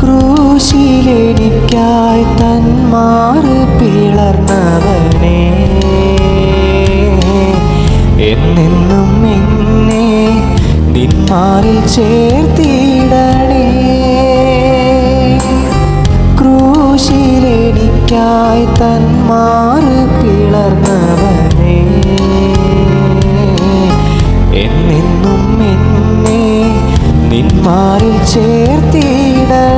ക്രൂശിലെനിക്കായി തന്മാറ് പിളർന്നവനെ. എന്നെന്നും എന്നെ നിന്മാറിൽ ചേർത്തിടണേ തന്മാറ് പിളർന്നവനേ. എന്നെന്നും എന്നെ നിന്മാറിൽ ചേർത്തിടണേ.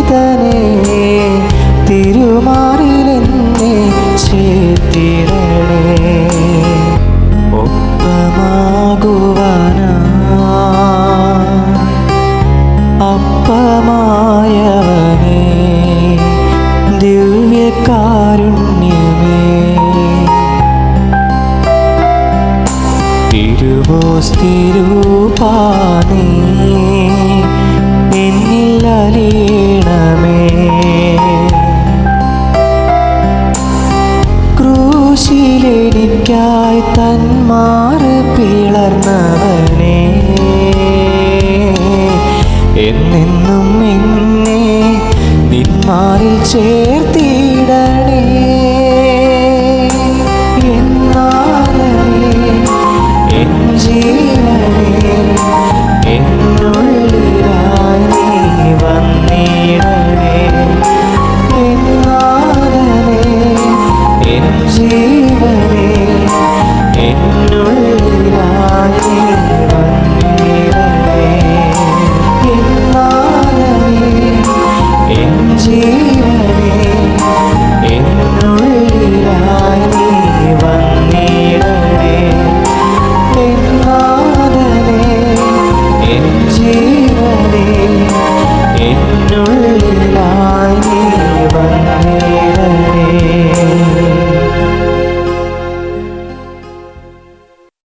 സ്നേഹിതനെ തിരുമാറിലെന്നെ ചേർത്തിടണേ ഒപ്പമാകുവാനാ അപ്പമായവനേ ദിവ്യകാരുണ്യമേ. തിരുവോസ്തിരൂപാനീ ക്രൂശിലെനിക്കായി തന്മാറ് പിളർന്നവനെ. എന്നെന്നും എന്നെ നിന്മാറിൽ ചേർത്തിടണേ